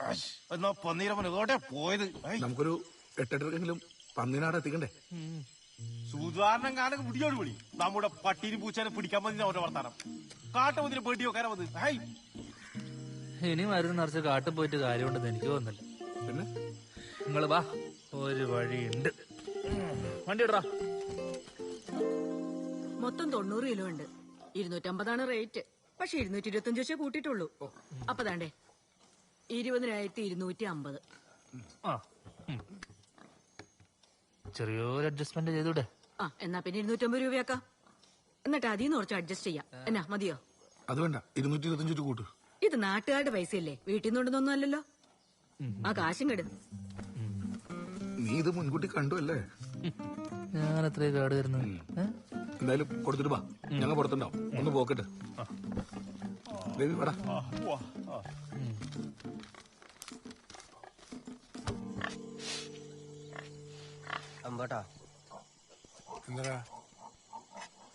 അശ്, എന്നാ പന്നീരമ്മൻ ഇതോടെ പോയത്. നമുക്കൊരു എട്ടെട്ടെങ്കിലും പന്നീനാട് എത്തിക്കണ്ടേ? സൂചാരണം കാണുക പിടിയോട് വിളി നമ്മുടെ പട്ടീനും പൂച്ചേനെ പിടിക്കാൻ മതി അവരുടെ വർത്താനം. കാട്ടുമതിന് പേടി വെക്കാനാ മതി ഹൈ ഇനി മരുന്ന് നിറച്ച് കാട്ടിൽ പോയിട്ട് കാര്യമുണ്ടെന്ന് എനിക്ക് തോന്നുന്നില്ല. പിന്നെ? നിങ്ങൾ വാ ഒരു വഴിയുണ്ട്. വണ്ടി ഇടറാ. മൊത്തം തൊണ്ണൂറ് കിലോ ഉണ്ട്. ഇരുന്നൂറ്റമ്പതാണ് റേറ്റ്. പക്ഷെ ഇരുന്നൂറ്റി ഇരുപത്തഞ്ച് വെച്ചേ കൂട്ടിയിട്ടുള്ളൂ. അപ്പൊ താണ്ടേ ഇരുപതിനായിരത്തി ഇരുന്നൂറ്റി അമ്പത്. ആ ഉം. ചെറിയൊരു അഡ്ജസ്റ്റ്മെന്റ് ചെയ്തൂടെ? ആ എന്നാ പിന്നെ ഇരുന്നൂറ്റമ്പത് രൂപയാക്കാം. എന്നിട്ട് അതിൽ നിന്ന് കുറച്ച് അഡ്ജസ്റ്റ് ചെയ്യാം. എന്നാ മതിയോ? അത് വേണ്ട. ഇരുന്നൂറ്റി ഇരുപത്തഞ്ച് രൂപ കൂട്ട്. ഇത് നാട്ടുകാരുടെ പൈസയല്ലേ? വീട്ടിൽ അല്ലല്ലോ? ആ കാശും കെടു. നീ ഇത് മുൻകൂട്ടി കണ്ടു അല്ലേ? ഞാൻ എത്രയോ കാട് തരുന്നു എന്തായാലും കൊടുത്തിട്ട് വാ. ഞങ്ങൾ പുറത്തുണ്ടാവും. ഒന്ന് പോക്കട്ടെ. ദേവി വാടാ അമ്പോട്ടാ. എന്താ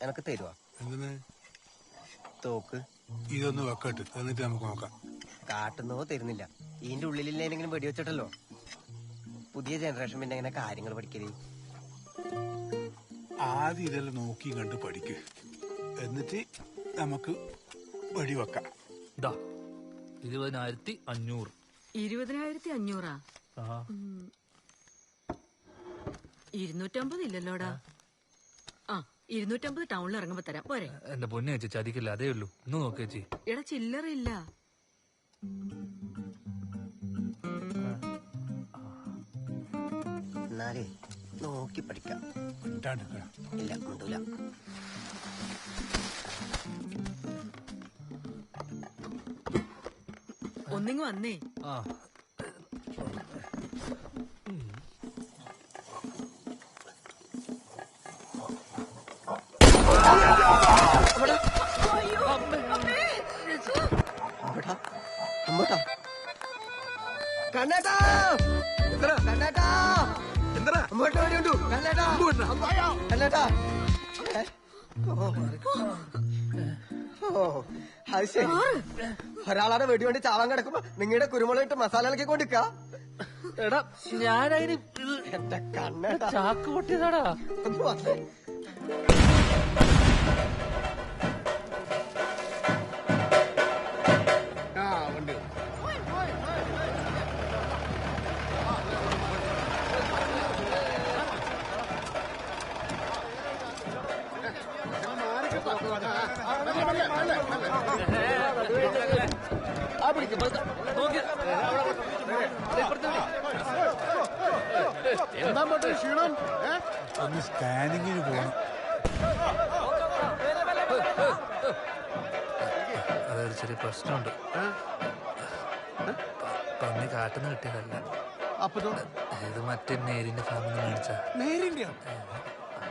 എനക്ക് തരുവാ. എന്തിന്? തോക്ക്. ഇതൊന്ന് വെക്കട്ട്. എന്നിട്ട് നമുക്ക് നോക്കാം. കാട്ടുന്നോ തരുന്നില്ല. ഇതിന്റെ ഉള്ളിലില്ല ഏതെങ്കിലും വെടിവെച്ചിട്ടല്ലോ? പുതിയ ജനറേഷൻ പിന്നെ എങ്ങനെ കാര്യങ്ങൾ പഠിക്കൽ? ആദ്യം ഇതെല്ലാം നോക്കി കണ്ട് പഠിക്ക്. എന്നിട്ട് നമുക്ക് വെടിവെക്കാം. ഇതാ ഇരുപതിനായിരത്തി അഞ്ഞൂറ്. ഇരുപതിനായിരത്തി അഞ്ഞൂറാ? ആ. ഇരുന്നൂറ്റമ്പത് ഇല്ലല്ലോടാ. ആ. ഇരുന്നൂറ്റമ്പത് ടൗണിൽ ഇറങ്ങുമ്പോ തരാം. പോരെ. എന്റെ പൊന്നെ ചേച്ചി ചതിക്കില്ല. അതേ ഉള്ളൂ. ഇന്ന് നോക്കേ ചേച്ചി. എടാ ചില്ലറയില്ല എന്നാലേ നോക്കി പഠിക്കാം. ഇല്ല കൊണ്ടൂല ഒന്നിങ്ങ് വന്നേ. ആ. അമ്പോട്ടാ അമ്പോട്ടാ കണ്ണേട്ടാ. കണ്ണേട്ടാ. എന്താ അമ്പോട്ട് വരണ്ടു കണ്ണേട്ടാ. കണ്ണേട്ടാ. ഓ അത് ശരി. ഒരാളാടെ വെടിവണ്ടി ചാവാൻ കിടക്കുമ്പോ നിങ്ങളുടെ കുരുമുളക് ഇട്ട് മസാല ഇളക്കി കൊണ്ടിക്ക എടാ ഞാനതിന് എന്റെ കണ്ണ ചാക്ക് പൊട്ടിയതാടാ. ഒന്ന് സ്കാനിങ്ങിന് പോകണം അതൊരു ചെറിയ പ്രശ്നമുണ്ട്. പന്നി കാട്ടുന്ന കിട്ടിയതല്ല. അപ്പൊ ഇത്? മറ്റേ നേരിന്റെ ഫാമിൽ നിന്ന് മേടിച്ച. നേരിന്റെ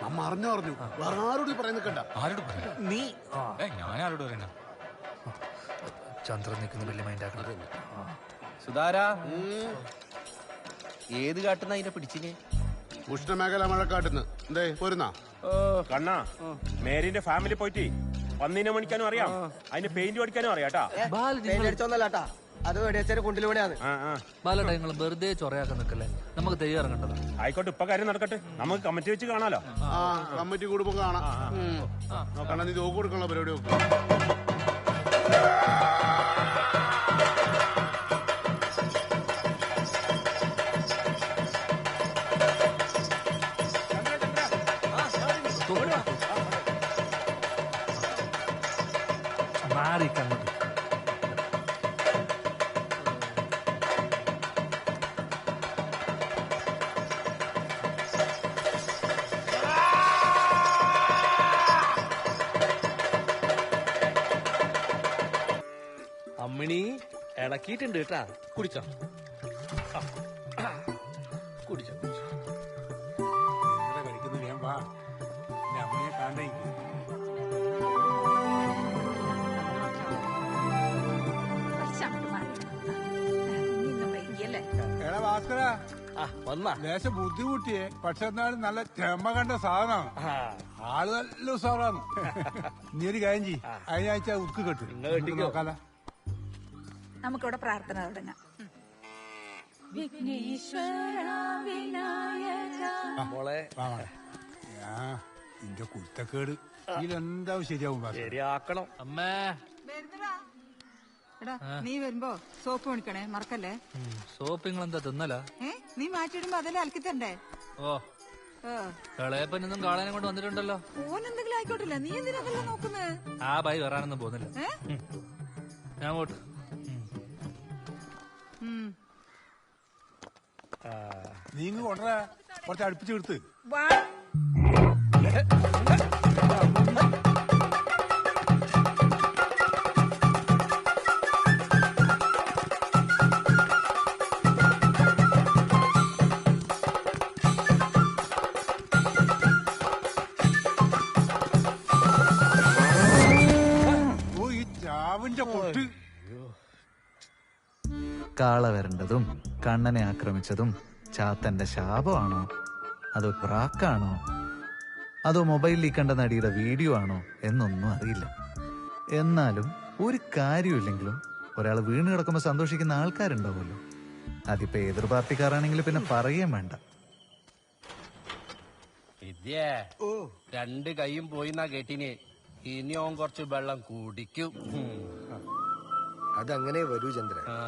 അമ്മ അറിഞ്ഞു പറഞ്ഞു വേറെ ആരോട് പറയുന്ന നിൽക്കണ്ട ആരോട് പറഞ്ഞു നീ ഞാൻ ആരോട് പറയണ ചന്ദ്രൻ നിൽക്കുന്ന വലിയ ആക്കണ്ട. സുധാരാ. ഏത് കാട്ടുന്ന അതിനെ പിടിച്ചിന്? ഉഷ്ണമേഖല മഴക്കാട്ടുന്ന്. എന്തേ പോരുന്നാ. കണ്ണാ മേരിന്റെ ഫാമിലി പോയിട്ട് പന്നീനെ മണിക്കാനും അറിയാം. അതിന് പെയിന്റ് പഠിക്കാനും അറിയാട്ടാ പേടിച്ചൊന്നല്ലാട്ടാ അത് വെടിവെച്ചൊരു കുണ്ടിലൂടെയാണ്. ആ ആ. ബാലട നിങ്ങൾ വെറുതെ ചൊറയാക്കാൻ നിൽക്കല്ലേ നമുക്ക് തെയ്യം ഇറങ്ങേണ്ടതാ ആയിക്കോട്ടെ ഇപ്പൊ കാര്യം നടക്കട്ടെ. നമുക്ക് കമ്മിറ്റി വെച്ച് കാണാലോ. ആ. കമ്മിറ്റി കൂടുമ്പോ കാണാം. നോക്കണ്ട നീ തോക്ക് കൊടുക്കാനുള്ള പരിപാടി നോക്കാം ഇളക്കിയിട്ടുണ്ട് കേട്ടാ. കുടിച്ചോ. കുടിച്ചോ. കളിക്കുന്ന ഞാൻ വാ എന്റെ അമ്മയെ കാണേ എടാ ഭാസ്കര. ആ വന്നാ. ലേശം ബുദ്ധിമുട്ടിയേ പക്ഷെ എന്നാലും നല്ല ക്ഷമ കണ്ട സാധനമാണ്. ആ, ആൾ നല്ല ഉസാറാണ് നീ ഒരു കാര്യം ചെയ്യ്. അതിനാഴ്ച ഉക്ക് കെട്ടു. നോക്കാല. നമുക്കിവിടെ പ്രാർത്ഥന തുടങ്ങാം. മോളെ. ആ നിന്റെ കുരുത്തക്കേട്. ഇതെന്താവും ശരിയാവും. ശരിയാക്കണം. അമ്മേ. എടാ നീ വരുമ്പോ സോപ്പ് മേടിക്കണേ മറക്കല്ലേ? സോപ്പ് നിങ്ങളെന്താ തിന്നല? ഏ നീ മാറ്റിയിടുമ്പോ അതെല്ലാം അലക്കി തരണ്ടേ? ഓ. ഏ, ഇളയപ്പനൊന്നും കാളാനെ കൊണ്ട് വന്നിട്ടുണ്ടല്ലോ. ഓൻ എന്തെങ്കിലും ആയിക്കോട്ടില്ല? നീ എന്തിനാ അതെല്ലാം നോക്കുന്നത്? ആ ബൈ വരാനൊന്നും പോകുന്നില്ല. ഞാൻ പോട്ട് ഉം. നീ ഇങ്ങ് കൊണ്ടുവരാ. കുറച്ച് അടുപ്പിച്ച് കണ്ണനെ ആക്രമിച്ചതും ചാത്തന്റെ ശാപമാണോ? അതോ ക്രാക്കാണോ അതോ മൊബൈലിൽ കണ്ട നടിയുടെ വീഡിയോ ആണോ എന്നൊന്നും അറിയില്ല. എന്നാലും ഒരു കാര്യമില്ലെങ്കിലും ഒരാൾ വീണ് കിടക്കുമ്പോൾ സന്തോഷിക്കുന്ന ആൾക്കാരുണ്ടാവുമല്ലോ. അതിപ്പോ എതിർ പാർട്ടിക്കാരാണെങ്കിൽ പിന്നെ പറയുകയും വേണ്ട. വിദ്യേ രണ്ട് കൈയും പോയി കേട്ടിന്. ഇനി ഓൻ കുറച്ച് വെള്ളം കുടിക്കും. അതങ്ങനെ വരൂ ചന്ദ്ര ആ.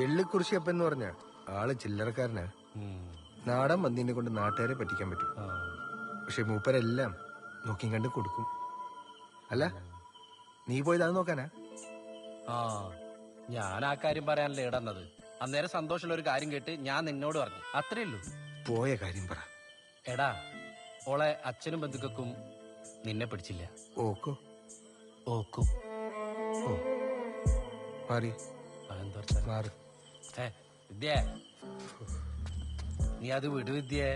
എള്ളിക്കുറിശിയപ്പൻ എന്ന് പറഞ്ഞ ആൾ ചില്ലറക്കാരനാ. നാടൻ മന്തിനെ കൊണ്ട് നാട്ടുകാരെ പറ്റിക്കാൻ പറ്റും. പക്ഷെ മൂപ്പരെല്ലാം നോക്കി കണ്ട് കൊടുക്കും. അല്ല നീ പോയത് അത് നോക്കാനാ? ആ ഞാൻ ആ കാര്യം പറയാനല്ലേ ഇടന്നത്. അന്നേരം സന്തോഷമുള്ള ഒരു കാര്യം കേട്ട് ഞാൻ നിന്നോട് പറഞ്ഞു. അത്രേ ഉള്ളൂ. പോയ കാര്യം പറ. എടാ ഓളെ അച്ഛനും ബന്ധുക്കൾക്കും നിന്നെ പിടിച്ചില്ല. ഓക്കോ? ഓക്കോ. ഓ മാറി? മാറി. വിദ്യേ. നീ അത് വിടു വിദ്യേ.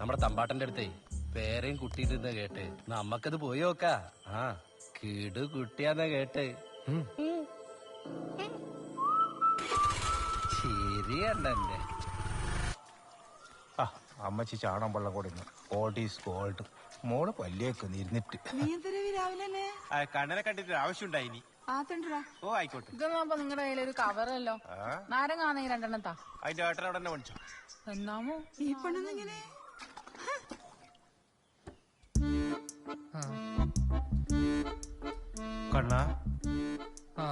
നമ്മുടെ തമ്പാട്ടന്റെ അടുത്തേ പേരെയും കുട്ടിയിട്ടിരുന്ന കേട്ട്. നമ്മക്കത് പോയി നോക്കാ. ആ കിടു കുട്ടിയാന്ന കേട്ട്. ശരിയല്ലേ അമ്മച്ചി ചാണം വെള്ളം കൂടി ഗോൾഡ് ഈസ് ഗോൾഡ് മോൾ പല്ലിയൊക്കെ നിരുന്നിട്ട് കണ്ണനെ കണ്ടിട്ട് ആവശ്യമുണ്ടായി ഓ ആയിക്കോട്ടെ. ഇതൊന്നും നിങ്ങളുടെ കയ്യിലൊരു കവറല്ലോ ആ. നാരങ്ങ ആണെങ്കിൽ രണ്ടെണ്ണം താ അതിന്റെ ഏട്ടൻ അവിടെ തന്നെ മേടിച്ചോ എന്നാമോ? ഈ പെണ്ണെന്നിങ്ങനെ കണ്ണ? ആ.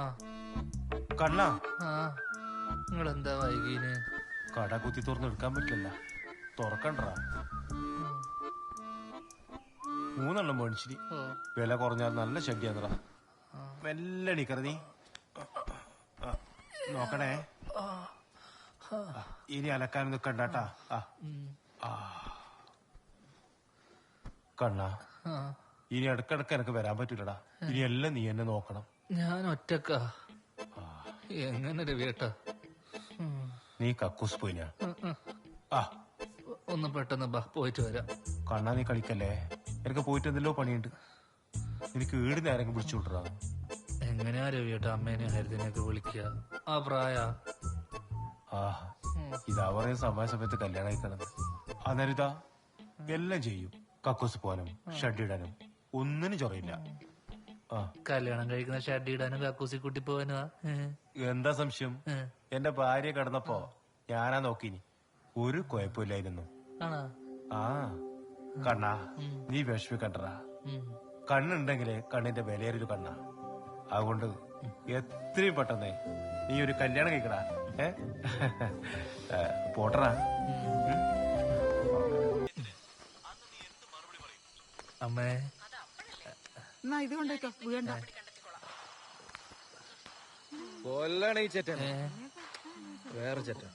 കണ്ണ? ആ. നിങ്ങളെന്താ വൈകീന്? കട കുത്തി തുറന്ന് എടുക്കാൻ പറ്റില്ല തുറക്കണ്ട. മൂന്നെണ്ണം മേടിച്ചിരി. വില കുറഞ്ഞാൽ നല്ല ഷഡ്യാന്നറ മെല്ലെ എണീക്കറ നീ. നോക്കണേ. ഇനി അലക്കാൻ നിക്കണ്ടാട്ടാ. കണ്ണാ ഇനി ഇടക്കിടക്ക് എനിക്ക് വരാൻ പറ്റൂലടാ. ഇനി എല്ലാം നീ എന്നെ നോക്കണം. ഞാൻ ഒറ്റക്കാ. എങ്ങനെ രവിയേട്ടാ നീ കക്കൂസ് പോയിനാ ആ. ഒന്ന് പെട്ടെന്ന് ബാ പോയിട്ട് വരാം. കണ്ണാ നീ കളിക്കല്ലേ? എനിക്ക് പോയിട്ട് എന്തെല്ലോ പണിയുണ്ട്. എനിക്ക് വീട് നേരം പിടിച്ചു വിട്ടറാ എങ്ങനെയാ രവിയേട്ട അമ്മേനെ ഹരിതനെയൊക്കെ വിളിക്കുക? ആ പ്രായ. ആ ഇതാ പറയുന്ന സമയ സമയത്ത് കല്യാണം കഴിക്കണത് അന്നേരം എല്ലാം ചെയ്യും. കക്കൂസ് പോകാനും ഷഡിടാനും ഒന്നിനും ചൊറയില്ല. കല്യാണം കഴിക്കുന്ന ഷഡ് ഇടാനും കക്കൂസി കുട്ടി പോവാനുവാ എന്താ സംശയം? എന്റെ ഭാര്യ കിടന്നപ്പോ ഞാനാ നോക്കിനി. ഒരു കുഴപ്പമില്ലായിരുന്നു. ആ. കണ്ണാ നീ വിഷമിക്കണ്ടടാ. കണ്ണുണ്ടെങ്കിലേ കണ്ണിന്റെ വിലയേറിയൊരു കണ്ണാ. അതുകൊണ്ട് എത്രയും പെട്ടെന്ന് നീ ഒരു കല്യാണം കഴിക്കടാ. ഏ? പോട്ടറാ. അമ്മേ. എന്നാ ഇത് കൊണ്ടേക്കോ വീണ്ട. കൊല്ലണ ഈ ചേട്ടൻ. വേറെ ചേട്ടൻ.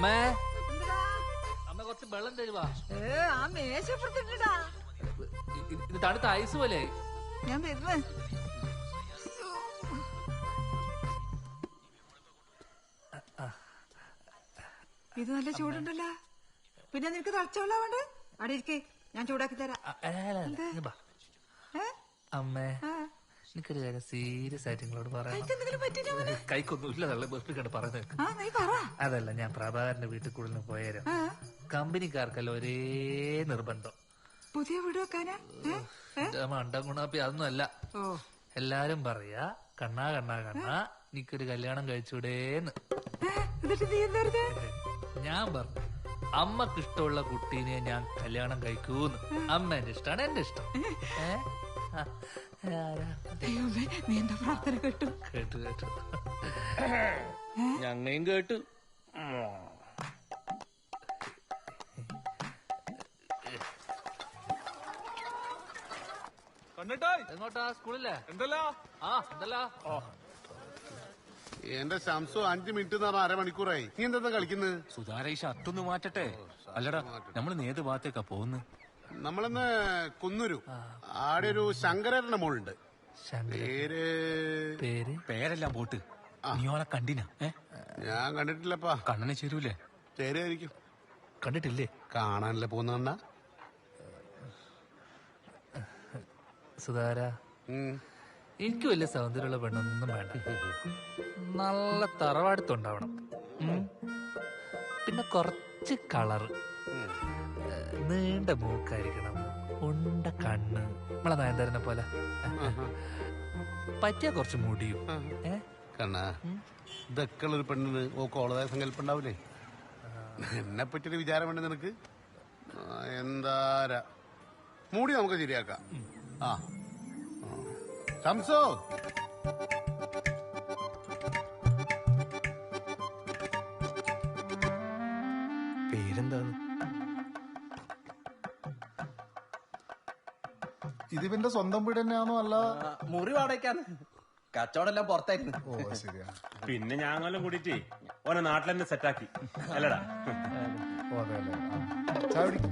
അമ്മേ. അമ്മ കുറച്ച് വെള്ളം തരുവാ. ഏ ആ മേശപ്പുറത്തിട്ടാ ഇത് ഇത് തണുത്ത ഐസ് പോലെ ഞാൻ വരുന്നേ. ഇത് നല്ല ചൂടുണ്ടല്ലോ. പിന്നെ നിനക്ക് തളച്ചോളാ വേണ്ട അവിടെ ഇരിക്കേ. ഞാൻ ചൂടാക്കി തരാ. ഇങ്ങ് ബാ. ഏ? അമ്മേ. ആ. എനിക്കൊരു കാര്യം സീരിയസ് ആയിട്ട് നിങ്ങളോട് പറയാം എന്തെങ്കിലും കൈക്കൊന്നും ഇല്ല തള്ളി ബസ് കണ്ട് പറയുന്നത് ആ നീ പറ. അതല്ല ഞാൻ പ്രഭാകരന്റെ വീട്ടിൽ കൂടുതൽ പോയാലും കമ്പനിക്കാർക്കല്ല ഒരേ നിർബന്ധം. പുതിയ വീട് വെക്കാനാ? മണ്ടം ഗുണാപ്പി അതൊന്നും അല്ല. എല്ലാരും പറയാ കണ്ണാ കണ്ണാ കണ്ണാ എനിക്കൊരു കല്യാണം കഴിച്ചൂടേന്ന്. ഞാൻ പറഞ്ഞു അമ്മക്കിഷ്ടമുള്ള കുട്ടീനെ ഞാൻ കല്യാണം കഴിക്കൂന്ന്. അമ്മേന്റെ ഇഷ്ടമാണ് എന്റെ ഇഷ്ടം? ദൈവമേ നീ എന്താ പ്രാർത്ഥന കേട്ടു? കേട്ടു കേട്ടു. ഞങ്ങയും കേട്ടു. എങ്ങോട്ടാ? സ്കൂളില്ലേ? എന്തല്ലോ? ആ എന്തല്ലാ? എന്റെ ശംസു അഞ്ചു മിനിറ്റ് എന്ന് പറഞ്ഞ അരമണിക്കൂറായി. നീ എന്താ കളിക്കുന്നത് സുധാര ഈ ഷർട്ടൊന്ന് മാറ്റട്ടെ അല്ലടാ നമ്മൾ നേത് ഭാഗത്തേക്കാ പോകുന്നത് നമ്മളിന്ന് കുന്നൂരു. ആടെ ഒരു ശങ്കരന്റെ മോളുണ്ട്. പേര്? പേര്? പേരെല്ലാം പോട്ട്. നീ ഓളെ കണ്ടിനാ? ഞാൻ കണ്ടിട്ടില്ലപ്പാ. കണ്ണനെ ചേരൂലേ? ചേരായിരിക്കും കണ്ടിട്ടില്ലേ? കാണാനല്ലേ പോകുന്ന സുധാര. എനിക്ക് വലിയ സൗന്ദര്യമുള്ള പെണ്ണൊന്നും വേണ്ട. നല്ല തറവാടുത്തുണ്ടാവണം. പിന്നെ കുറച്ച് കളറ്. നീണ്ട മൂക്കായിരിക്കണം. ഉണ്ട കണ്ണ്. നമ്മളെ നയൻതാരനെ പോലെ? പറ്റിയ കുറച്ച് മുടിയും. കണ്ണാ ഇതൊക്കെ ഒരു പെണ്ണിന് ഓ കോളതായ സങ്കല്പം ഉണ്ടാവില്ലേ? എന്നെ പറ്റിയൊരു വിചാരം വേണ്ട നിനക്ക് എന്താരാ മൂടി നമുക്ക് ശരിയാക്കാം. ആ. ആ. ശംസോ പേരെന്താണ്? ഇതിവന്റെ സ്വന്തം വീട് തന്നെയാണോ അല്ല? മുറി വാടകയ്ക്കാണ്. കച്ചവടം എല്ലാം പുറത്തായിരുന്നു. ഓ ശരിയാ. പിന്നെ ഞാങ്ങെല്ലാം കൂടിയിട്ട് ഓനെ നാട്ടിൽ തന്നെ സെറ്റാക്കി. അല്ലടാ. ഓ അതെ അല്ലേ. ചായ കുടിക്ക്.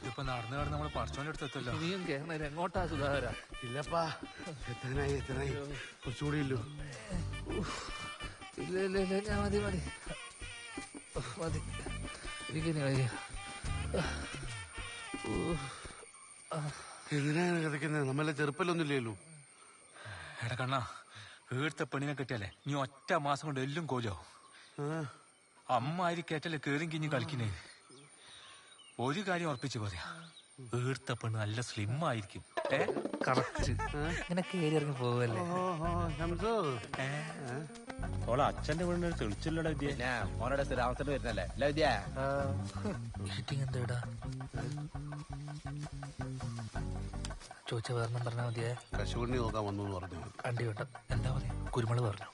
ഇതിപ്പോ നടന്നു നടന്ന് നമ്മൾ പറച്ചോന്റെ അടുത്തെത്തല്ലോ ഇനിയും കേരളം എങ്ങോട്ടാ സുധാകര? ഇല്ലപ്പാ. എത്രനായി എത്രനായി കുറച്ചുകൂടി ഇല്ലു. ഇല്ല ഇല്ല ഇല്ല ഞാൻ മതി മതി. മതി. എനിക്കിനി വയ്യ എന്തിനാണ് കിടക്കുന്നത് നമ്മളെ ചെറുപ്പല്ലൊന്നും ഇല്ലല്ലോ എടാ കണ്ണാ വീഴ്ത്ത പെണ്ണിനെ കിട്ടിയാലേ നീ ഒറ്റ മാസം കൊണ്ട് എല്ലും കോലോ അമ്മ ആര് കേട്ടല്ലേ കേറും കിഞ്ഞ് കളിക്കുന്നേ. ഒരു കാര്യം ഉറപ്പിച്ചു പറയാ വീഴ്ത്ത പെണ്ണ് നല്ല സ്ലിം ആയിരിക്കും ഏ? കറക്റ്റ്. ഇങ്ങനെ കേറി ഇറങ്ങി പോവല്ലേ? ഓളെ അച്ഛന്റെ വീടിനൊരു തെളിച്ചില്ലടാ വിദ്യ. മോനോടെ സ്ഥിരാമത്തിന് വരുന്നല്ലേ അല്ല വിദ്യ? മീറ്റിംഗ് എന്താ ചോദിച്ച വേറെ പറഞ്ഞാൽ മതിയേ? കശുവണ്ണി നോക്കാൻ വന്നു എന്ന് പറഞ്ഞു. കണ്ടി വേണ്ട. എന്താ പറയാ? കുരുമുളക് പറഞ്ഞു.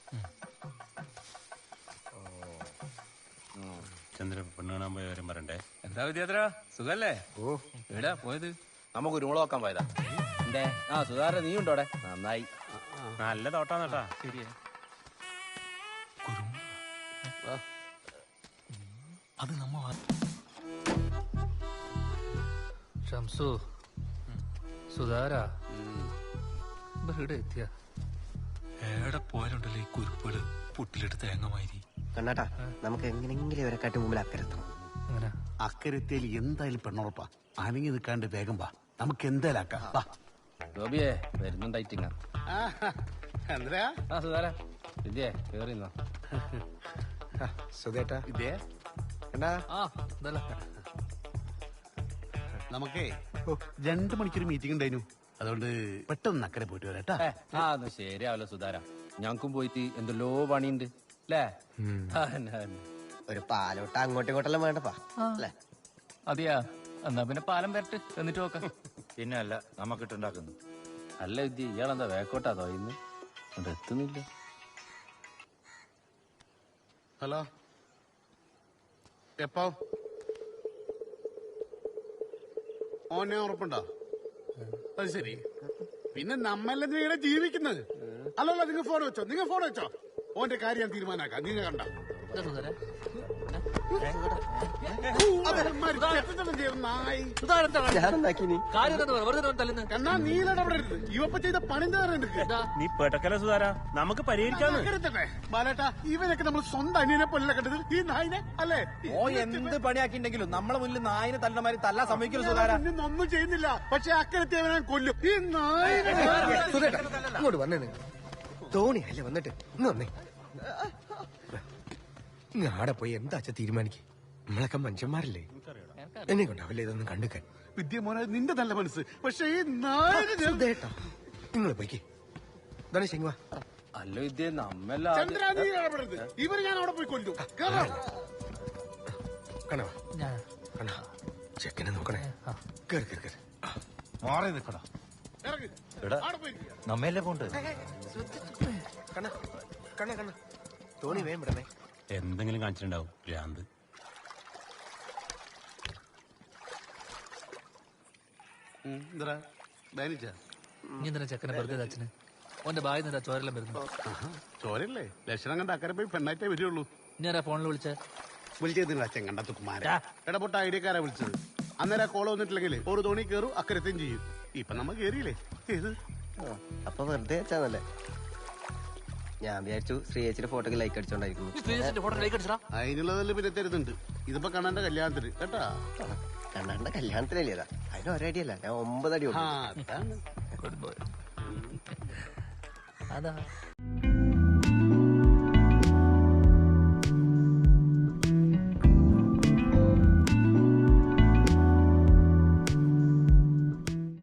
ചന്ദ്രൻ പെണ്ണ് കാണാൻ പോയ കാര്യം പറയണ്ടേ? എന്താ വിദ്യാത്ര സുഖല്ലേ? ഓ. എവിടാ പോയത്? നമുക്ക് കുരുമുളക് നോക്കാൻ പോയതാ. എന്തേ? ആ സുധാകരൻ നീ ഉണ്ടോടെ നന്നായി. നല്ല തോട്ടാന്നട്ടാ ശരിയാ. അത് നമ്മ ഷംസു. സുധാര. ഇവിടെ എത്തിയ. എവിടെ പോയാലുണ്ടല്ലോ ഈ കുരുപ്പുകൾ? പുട്ടിലിട്ട് തേങ്ങമാതിരി കണ്ണാട്ടാ നമുക്ക് എങ്ങനെങ്കിലും ഇവരെ കാട്ടി മുമ്പിൽ അക്കരെത്തണം. അക്കരത്തേൽ എന്തായാലും പെണ്ണുറപ്പാ. അനങ്ങി നിൽക്കാണ്ട് വേഗം വാ. നമുക്ക് എന്തായാലും ആക്കാം. വാ. ഗോപിയെ വരുന്നുണ്ടായിട്ടിങ്ങ ആ സുധാര. വിദ്യ കേറി നിന്നോ. സുഖേട്ടാ നമുക്കേ രണ്ടു മണിക്കൊരു മീറ്റിംഗ് ഉണ്ടായിരുന്നു അതുകൊണ്ട് പെട്ടെന്ന് അക്കരെ പോയിട്ട് വരാട്ടാ കേട്ടോ. ആ ശരിയാവല്ലോ സുധാര ഞങ്ങൾക്കും പോയിട്ട് എന്തെല്ലോ പണിയുണ്ട് അല്ലേ. ഒരു പാലോട്ട അങ്ങോട്ടും ഇങ്ങോട്ടെല്ലാം വേണ്ടപ്പാ അല്ലേ? അതെയാ എന്നാ പിന്നെ പാലം വരട്ട് എന്നിട്ട് നോക്കാം. പിന്നെ അല്ല നമുക്കിട്ടുണ്ടാക്കുന്നു അല്ല വിദ്യ ഇയാളെന്താ വേക്കോട്ടാ തോന്നുന്നു? അത് എത്തുന്നില്ല. ഹലോ. എപ്പോ? ഓനെ ഉറപ്പുണ്ടോ? അത് ശരി. പിന്നെ നമ്മളെ നിങ്ങളെ ജീവിക്കുന്നത്? അല്ലല്ല നിങ്ങൾ ഫോൺ വെച്ചോ നിങ്ങൾ ഫോൺ വെച്ചോ. ഓന്റെ കാര്യം ഞാൻ തീരുമാനാക്കാം. നിങ്ങൾ കണ്ട? കണ്ണാ ഇവപ്പ ചെയ്ത നീ പെട്ടക്കല സുധാര? നമുക്ക് പരിഹരിക്കാന്ന്. ബാലേട്ടാ ഇവനൊക്കെ നമ്മൾ സ്വന്തം അനിയനെ പോലെ കണ്ടത്? ഈ നായിനെ അല്ലേ? ഓ എന്ത് പണിയാക്കിണ്ടെങ്കിലും നമ്മളെ മുന്നിൽ നായിനെ തല്ലമാരി തല്ല സമ്മതിക്കലും സുധാര. ഒന്നും ചെയ്യുന്നില്ല. പക്ഷെ അക്കരത്തെ അവനെ കൊല്ലും. ഈ നായിനെ ഇങ്ങോട്ട് വന്നേ നിങ്ങൾ. തോണി അല്ലേ വന്നിട്ട്? ഇന്ന് വന്നേ. ആടെ പോയി എന്താ അച്ഛ തീരുമാനിക്കും? നമ്മളൊക്കെ മനുഷ്യന്മാരല്ലേ? എന്നെ കൊണ്ടാവില്ലേ ഇതൊന്നും കണ്ടുക്കാൻ. വിദ്യ മോനെ നിന്റെ നല്ല മനസ്സ്. പക്ഷേ നിങ്ങൾ പോയിക്കേ. ഇതാണ് ശെങ്വാ അല്ല വിദ്യ നമ്മെല്ലാം ഇവർ ഞാൻ അവിടെ പോയി കൊല്ലു. കണവാ ചെക്കനെ നോക്കണേ. കേറി കേറി കേറി. മാറി നിൽക്കടാ ഇറങ്ങ്. എടാ അവിടെ പോയി ഇരിക്ക. നമ്മയല്ലേ പോണ്ട് കണ്ണ കണ്ണ കണ്ണ. തോണി വേം വിടണേ. എന്തെങ്കിലും കാണിച്ചിട്ടുണ്ടാവും. ഭ്രാന്ത്. ചെക്കനെ വെറുതെ അച്ഛന്? ഓന്റെ ബായി നിന്നാ ചോരെല്ലാം വരുന്നു? ചോരല്ലേ ലക്ഷണം കണ്ട അക്കരെ പോയി പെണ്ണായിട്ടേ വരുള്ളൂ. ഫോണിൽ വിളിച്ചേ? വിളിച്ചതില്ല അച്ഛൻ കണ്ട തുക്കുമാര ഇടപെട്ട ഐഡിയക്കാരാ വിളിച്ചത്. അന്നേരം ആ കോൾ വന്നിട്ടില്ലെങ്കിൽ ഒരു തോണി കയറും അക്കരത്തെയും ചെയ്യും. ഇപ്പൊ നമ്മ കേറിയില്ലേ? ഏത്? അപ്പൊ വെറുതെ ഞാൻ വിചാരിച്ചു ശ്രീ ഫോട്ടോക്ക് ലൈക്ക് അടിച്ചടാ. അതിനുള്ളതെല്ലാം പിന്നെ തരുന്നുണ്ട്. ഇതിപ്പോ കണ്ണന്റെ കല്യാണത്തിന് കേട്ടാ? കണ്ണാണ്ട കല്യാണത്തിനല്ലേ ഇതാ അതിന് ഒരടിയല്ല ഞാൻ ഒമ്പതടി ആ അതാണ്. ഗുഡ് ബോയ് അതാ.